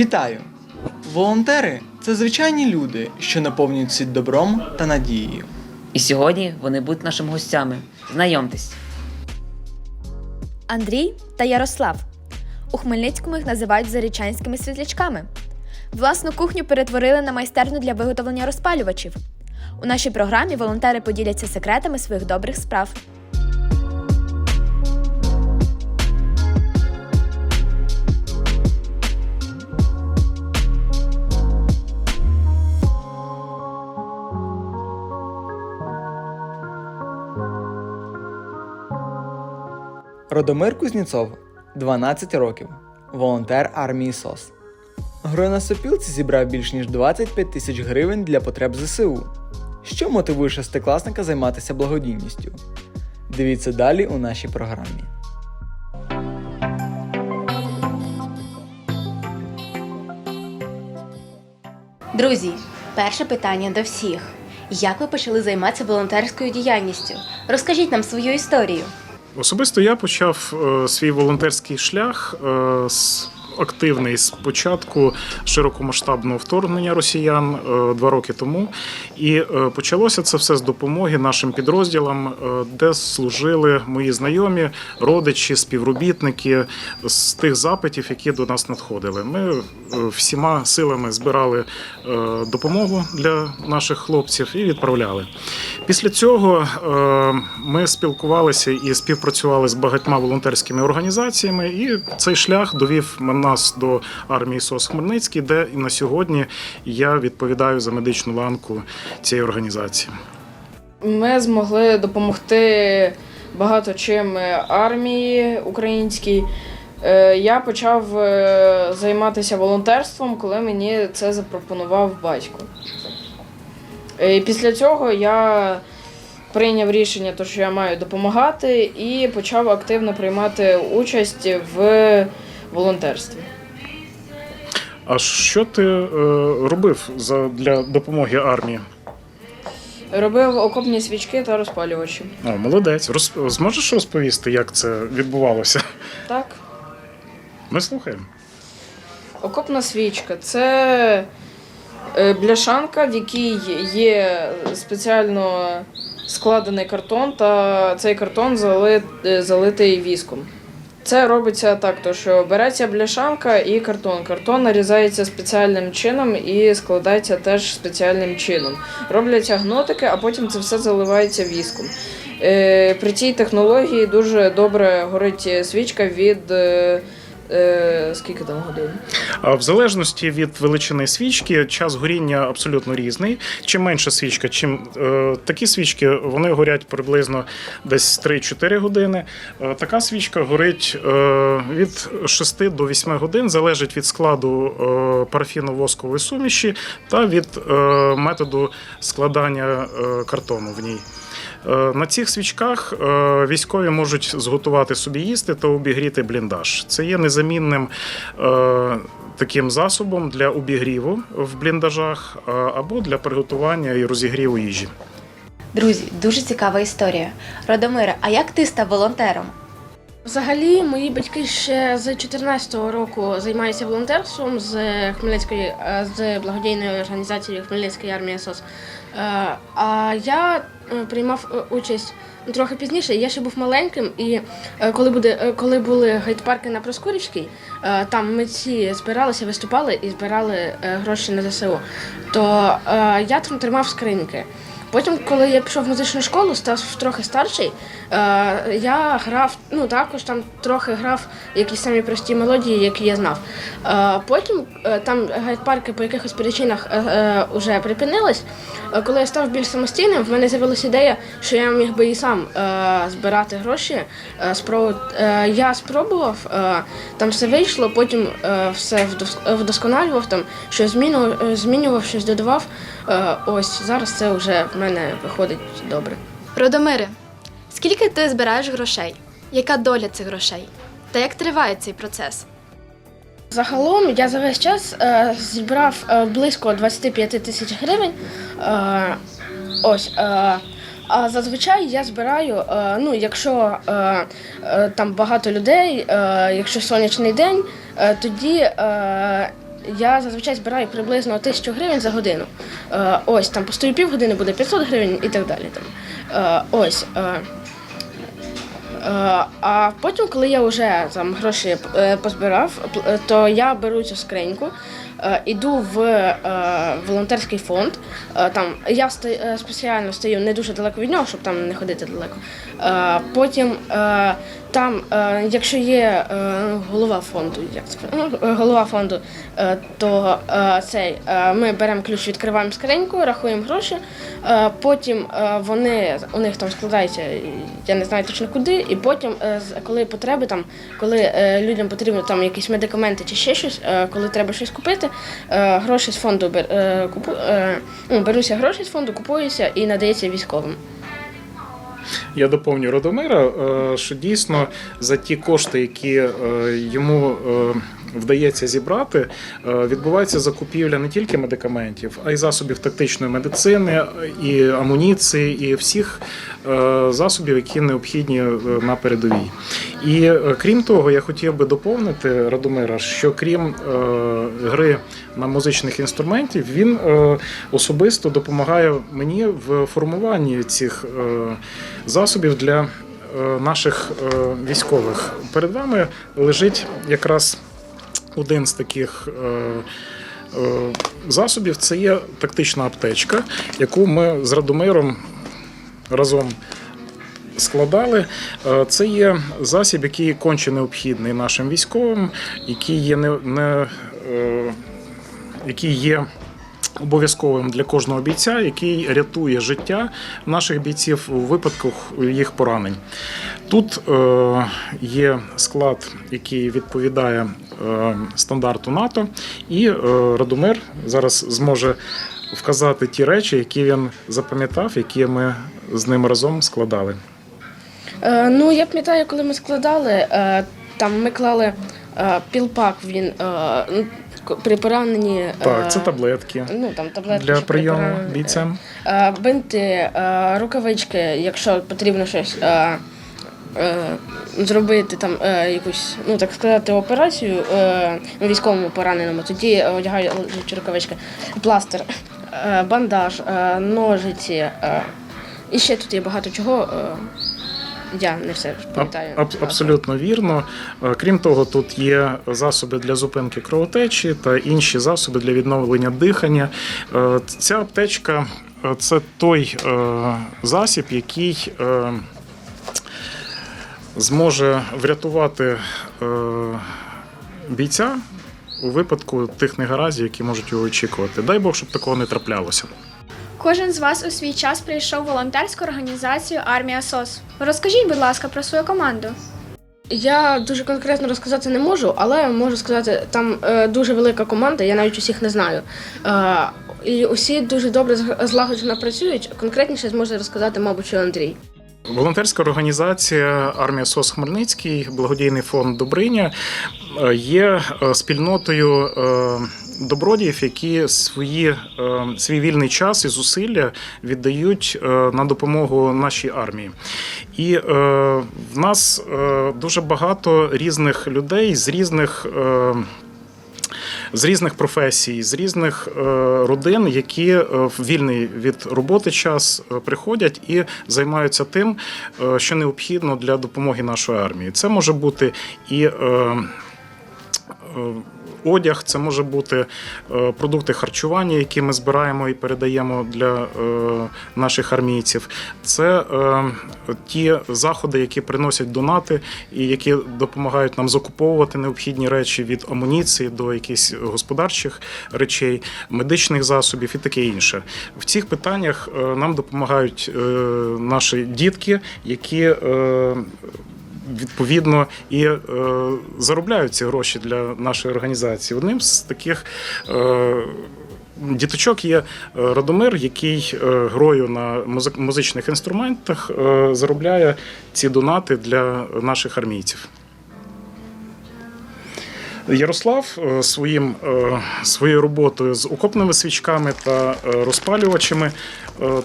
Вітаю! Волонтери це звичайні люди, що наповнюють світ добром та надією. І сьогодні вони будуть нашими гостями. Знайомтесь. Андрій та Ярослав. У Хмельницькому їх називають зарічанськими світлячками. Власну кухню перетворили на майстерню для виготовлення розпалювачів. У нашій програмі волонтери поділяться секретами своїх добрих справ. Родомир Кузніцов, 12 років, волонтер армії СОС. Грою сопілці зібрав більш ніж 25 тисяч гривень для потреб ЗСУ. Що мотивує шестикласника займатися благодійністю? Дивіться далі у нашій програмі. Друзі, перше питання до всіх. Як ви почали займатися волонтерською діяльністю? Розкажіть нам свою історію. Особисто я почав е, свій волонтерський шлях е, з активний з початку широкомасштабного вторгнення росіян е, два роки тому. І е, почалося це все з допомоги нашим підрозділам, е, де служили мої знайомі, родичі, співробітники з тих запитів, які до нас надходили. Ми всіма силами збирали допомогу для наших хлопців і відправляли. Після цього ми спілкувалися і співпрацювали з багатьма волонтерськими організаціями, і цей шлях довів нас до армії СОС Хмельницький, де і на сьогодні я відповідаю за медичну ланку цієї організації. Ми змогли допомогти багато чим армії українській. Е, Я почав е, займатися волонтерством, коли мені це запропонував батько. Е, І після цього я прийняв рішення, що я маю допомагати, і почав активно приймати участь в волонтерстві. А що ти е, робив за, для допомоги армії? Робив окопні свічки та розпалювачі. О, молодець. Роз, зможеш розповісти, як це відбувалося? Так. Ми слухаємо. Окопна свічка це е, бляшанка, в якій є спеціально складений картон, та цей картон е, залитий віском. Це робиться так, то що береться бляшанка і картон. Картон нарізається спеціальним чином і складається теж спеціальним чином. Робляться гнотики, а потім це все заливається віском. Е, При цій технології дуже добре горить свічка від е, скільки там годин? В залежності від величини свічки, час горіння абсолютно різний. Чим менша свічка, чим е, такі свічки вони горять приблизно десь 3-4 години. Е, така свічка горить від 6 до 8 годин, залежить від складу парафіно-воскової суміші та від методу складання картону в ній. Е, На цих свічках е, військові можуть зготувати собі їсти та обігріти бліндаж. Це є незамінним е, таким засобом для обігріву в бліндажах або для приготування і розігріву їжі. Друзі, дуже цікава історія. Родомире, а як ти став волонтером? Взагалі, мої батьки ще з 14-го року займаються волонтерством з Хмельницької з благодійної організації Хмельницької армії СОС. А я приймав е, участь трохи пізніше. Я ще був маленьким, і е, коли буде е, коли були гайд-парки на Проскурівській, там там митці збиралися, виступали і збирали е, гроші на ЗСУ. То е, я там тримав скриньки. Потім, коли я пішов в музичну школу, став трохи старший, е, я грав, ну також там трохи грав якісь самі прості мелодії, які я знав. Е, потім е, там гайд-парки по якихось причинах вже припинились. Коли я став більш самостійним, в мене з'явилася ідея, що я міг би і сам збирати гроші. Я спробував, там все вийшло, потім все вдос- вдосконалював, там щось змінював, щось додавав. Е, ось зараз це вже в мене виходить добре. Родомире, скільки ти збираєш грошей? Яка доля цих грошей? Та як триває цей процес? Загалом я за весь час е, зібрав е, близько 25 тисяч гривень. Е, ось. Е, а зазвичай я збираю, е, ну, якщо е, е, там багато людей, е, якщо сонячний день, е, тоді е, я зазвичай збираю приблизно тисячу гривень за годину. Е, ось там постою півгодини буде 500 гривень і так далі. Там. Е, ось. Е, А потім, коли я вже там гроші позбирав, то я беру цю скриньку, іду в волонтерський фонд. Там я спеціально стою не дуже далеко від нього, щоб там не ходити далеко. Потім там, е, якщо є е, голова фонду, як це ну, е, голова фонду, то цей ми беремо ключ, відкриваємо скриньку, рахуємо гроші. Потім вони у них там складається, я не знаю точно куди, і потім, коли потреби там, коли людям потрібно там якісь медикаменти чи ще щось, коли треба щось купити, гроші з фонду ну, беруться гроші з фонду, купуються і надається військовим. Я доповню Родомира, е, що дійсно за ті кошти, які е, йому е, вдається зібрати, відбувається закупівля не тільки медикаментів, а й засобів тактичної медицини, і амуніції, і всіх засобів, які необхідні на передовій. І крім того, я хотів би доповнити Радомира, що крім гри на музичних інструментів, він особисто допомагає мені в формуванні цих засобів для е, наших е, військових. Перед вами лежить якраз один з таких. е, Засобів це є тактична аптечка, яку ми з Радомиром разом складали. Це є засіб, який конче необхідний нашим військовим, який є не, не який є. Обов'язковим для кожного бійця, який рятує життя наших бійців у випадку їх поранень. Тут е, є склад, який відповідає е, стандарту НАТО, і е, Радомир зараз зможе вказати ті речі, які він запам'ятав, які ми з ним разом складали. Е, ну, я пам'ятаю, коли ми складали, е, там ми клали е, пілпак, він е, при пораненні. е, Так, це таблетки Ну, там таблетки для прийому бійцям. Е, бинти, е, рукавички, якщо потрібно щось е, е, зробити, там е, якусь, ну так сказати, операцію е, військовому пораненому, тоді одягають рукавички, пластир, е, бандаж, е, ножиці. Е, і ще тут є багато чого. Я не все пам'ятаю. Аб- Абсолютно вірно. Е, Крім того, тут є засоби для зупинки кровотечі та інші засоби для відновлення дихання. Е, Ця аптечка е, це той засіб, який зможе врятувати бійця у випадку тих негараздів, які можуть його очікувати. Дай Бог, щоб такого не траплялося. Кожен з вас у свій час прийшов волонтерську організацію Армія СОС. Розкажіть, будь ласка, про свою команду. Я дуже конкретно розказати не можу, але можу сказати, там е, дуже велика команда, я навіть усіх не знаю. Е, і усі дуже добре злагоджено працюють. Конкретніше зможе розказати, мабуть, Андрій. Волонтерська організація Армія СОС Хмельницький, благодійний фонд Добриня е, є е, спільнотою е, добродіїв, які свої, е, свій вільний час і зусилля віддають е, на допомогу нашій армії. І е, в нас дуже багато різних людей з різних. з різних професій, з різних родин, які в вільний від роботи час приходять і займаються тим, що необхідно для допомоги нашої армії. Це може бути і одяг, це може бути е, продукти харчування, які ми збираємо і передаємо для е, наших армійців. Це е, ті заходи, які приносять донати і які допомагають нам закуповувати необхідні речі від амуніції до якихось господарчих речей, медичних засобів і таке інше. В цих питаннях нам допомагають наші дітки, які відповідно і е, заробляють ці гроші для нашої організації. Одним з таких. Е, Діточок є е, Радомир, який е, грою на музичних інструментах е, заробляє ці донати для наших армійців. Ярослав е, своїм, е, своєю роботою з окопними свічками та е, розпалювачами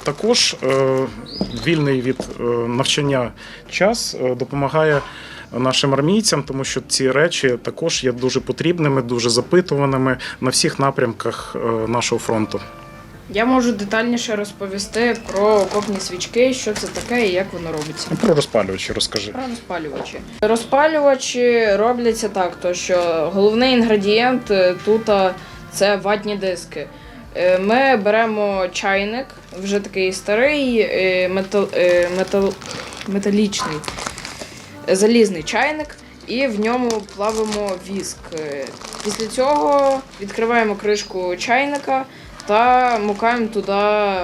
також вільний від навчання час допомагає нашим армійцям, тому що ці речі також є дуже потрібними, дуже запитуваними на всіх напрямках нашого фронту. Я можу детальніше розповісти про окопні свічки, що це таке і як воно робиться. Про розпалювачі розкажи. Про розпалювачі. Розпалювачі робляться так, то що головний інгредієнт е, тут це ватні диски. Е, Ми беремо чайник, вже такий старий, е, метал, метал, металічний, залізний чайник, і в ньому плавимо віск. Після цього відкриваємо кришку чайника та мукаємо туди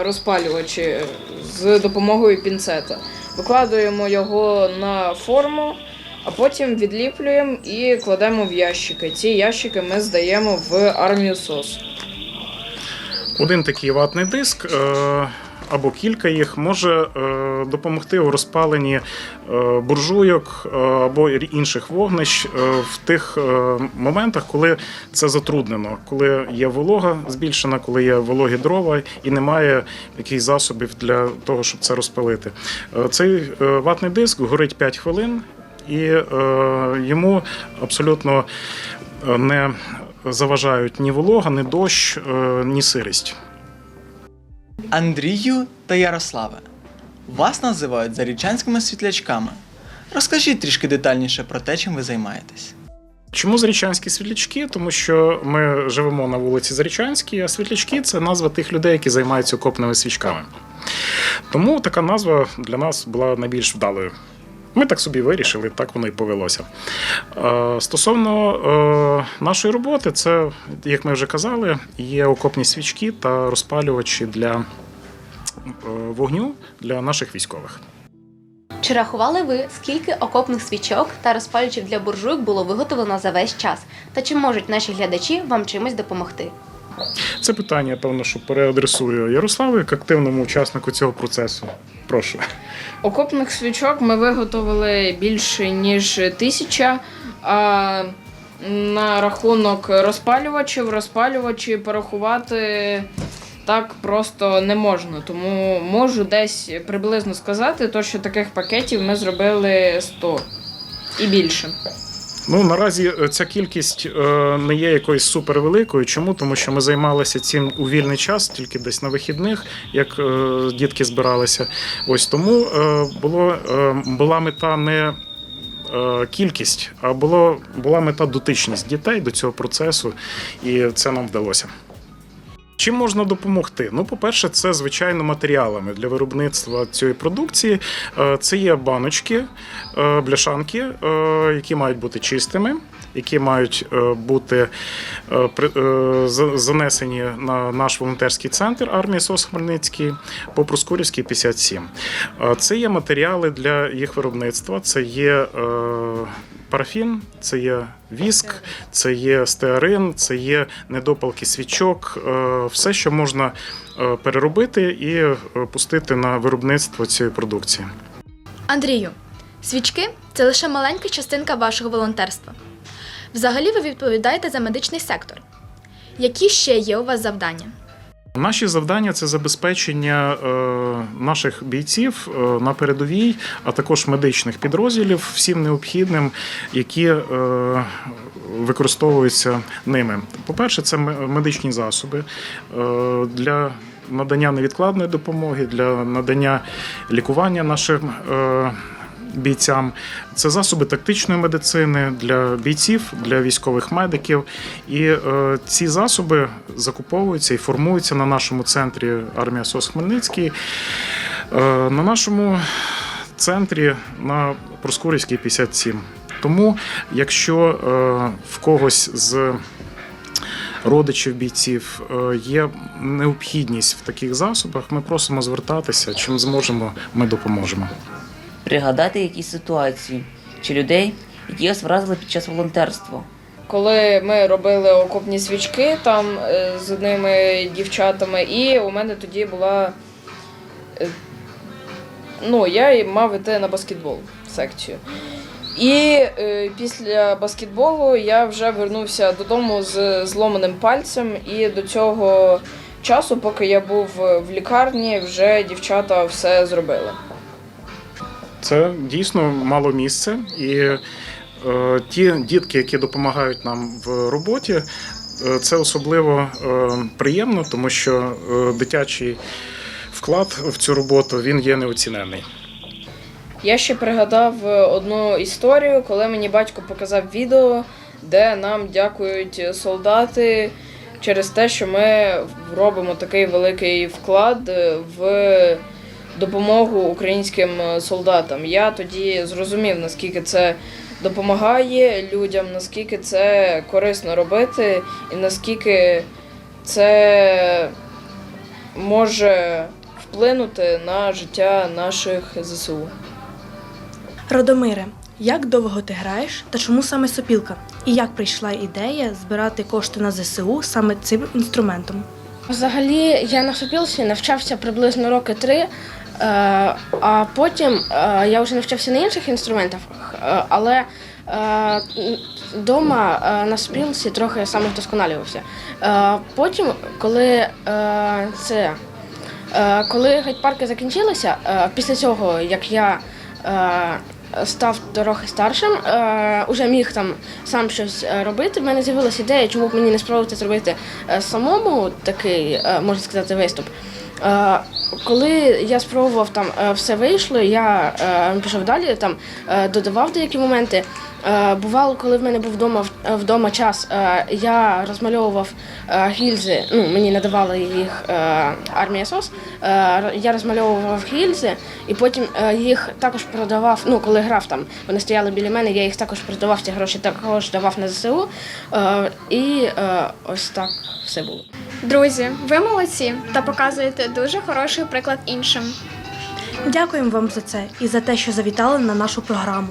розпалювачі з допомогою пінцета. Викладуємо його на форму, а потім відліплюємо і кладемо в ящики. Ці ящики ми здаємо в армію СОС. Один такий ватний диск е, або кілька їх може е, допомогти у розпаленні е, буржуйок е, або інших вогнищ в тих моментах, коли це затруднено, коли є волога збільшена, коли є вологі дрова і немає якихось засобів для того, щоб це розпалити. Цей ватний диск горить 5 хвилин, і йому абсолютно не заважають ні волога, ні дощ, ні сирість. Андрію та Ярославе. Вас називають зарічанськими світлячками. Розкажіть трішки детальніше про те, чим ви займаєтесь. Чому зарічанські світлячки? Тому що ми живемо на вулиці Зарічанській, а світлячки це назва тих людей, які займаються окопними свічками. Тому така назва для нас була найбільш вдалою. Ми так собі вирішили, так воно і повелося. Е, Стосовно е, нашої роботи, це, як ми вже казали, є окопні свічки та розпалювачі для вогню для наших військових. Чи рахували ви, скільки окопних свічок та розпалювачів для буржуйок було виготовлено за весь час? Та чи можуть наші глядачі вам чимось допомогти? Це питання, певно, що переадресую Ярославу як активному учаснику цього процесу. Прошу. Окопних свічок ми виготовили більше ніж тисяча. А на рахунок розпалювачів, розпалювачі порахувати так просто не можна. Тому можу десь приблизно сказати, то, що таких пакетів ми зробили 100 і більше. Ну наразі е, ця кількість е, не є якоюсь супервеликою. Чому? Тому що ми займалися цим у вільний час, тільки десь на вихідних, як е, дітки збиралися. Ось тому було, була мета не кількість, а було, була мета дотичність дітей до цього процесу, і це нам вдалося. Чим можна допомогти? Ну, по-перше, це звичайно матеріалами для виробництва цієї продукції. Е, Це є баночки, е, бляшанки, е, які мають бути чистими, які мають бути занесені на наш волонтерський центр армії СОС Хмельницький по Проскурівській 57. Е, Це є матеріали для їх виробництва. Це є парафін, це є віск, це є стеарин, це є недопалки свічок, е, все, що можна е, переробити і е, пустити на виробництво цієї продукції. Андрію, свічки це лише маленька частинка вашого волонтерства. Взагалі ви відповідаєте за медичний сектор. Які ще є у вас завдання? Наші завдання це забезпечення е, наших бійців е, на передовій, а також медичних підрозділів всім необхідним, які е, використовуються ними. По-перше, це ме- медичні засоби для надання невідкладної допомоги, для надання лікування нашим. Бійцям це засоби тактичної медицини для бійців, для військових медиків. І е, ці засоби закуповуються і формуються на нашому центрі армія СОС Хмельницький. Е, на нашому центрі на Проскурівській 57. Тому, якщо е, в когось з родичів бійців е, є необхідність в таких засобах, ми просимо звертатися. Чим зможемо, ми допоможемо. Пригадати якісь ситуації чи людей, які вас вразили під час волонтерства. Коли ми робили окопні свічки там е, з одними дівчатами, і у мене тоді була. е, Ну, я мав іти на баскетбол секцію. І е, після баскетболу я вже вернувся додому з зломаним пальцем, і до цього часу, поки я був в лікарні, вже дівчата все зробили. Це дійсно мало місце, і е, ті дітки, які допомагають нам в роботі, е, це особливо е, приємно, тому що дитячий вклад в цю роботу він є неоцінений. Я ще пригадав одну історію, коли мені батько показав відео, де нам дякують солдати через те, що ми робимо такий великий вклад в допомогу українським е, солдатам. Я тоді зрозумів, наскільки це допомагає людям, наскільки це корисно робити, і наскільки це може вплинути на життя наших ЗСУ. Радомире, як довго ти граєш та чому саме сопілка? І як прийшла ідея збирати кошти на ЗСУ саме цим інструментом? Взагалі я на сопілці навчався приблизно роки три, а потім е, я вже навчався на інших інструментах, е, але вдома на сопілці трохи самовдосконалювався. Е, Потім, коли е, це Е, Коли гайд-парки закінчилися, е, після цього, як я е, став трохи старшим, е, уже міг там сам щось е, робити, в мене з'явилася ідея, чому б мені не спробувати зробити е, самому такий, е, можна сказати, виступ. Коли я спробував там е, все вийшло, я е, пішов далі, там е, додавав деякі моменти. Бувало, коли в мене був вдома вдома час, я розмальовував гільзи. Ну мені надавали їх армія СОС. Я розмальовував гільзи, і потім їх також продавав. Ну, коли грав там, вони стояли біля мене, я їх також продавав. Ці гроші також давав на ЗСУ. І ось так все було. Друзі, ви молодці та показуєте дуже хороший приклад іншим. Дякуємо вам за це і за те, що завітали на нашу програму.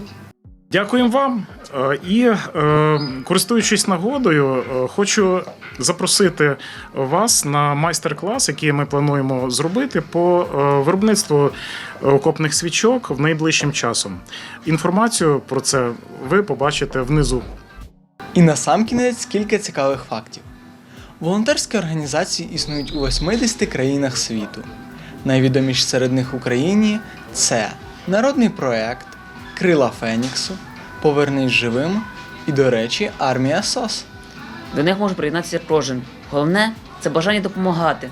Дякуємо вам. Е, І е, користуючись нагодою, е, хочу запросити вас на майстер-клас, який ми плануємо зробити по виробництву окопних свічок в найближчим часом. Інформацію про це ви побачите внизу. І насамкінець кілька цікавих фактів. Волонтерські організації існують у 80 країнах світу. Найвідоміші серед них в Україні це Народний проект, Крила Феніксу, Повернись живим і, до речі, армія СОС. До них може приєднатися кожен. Головне це бажання допомагати.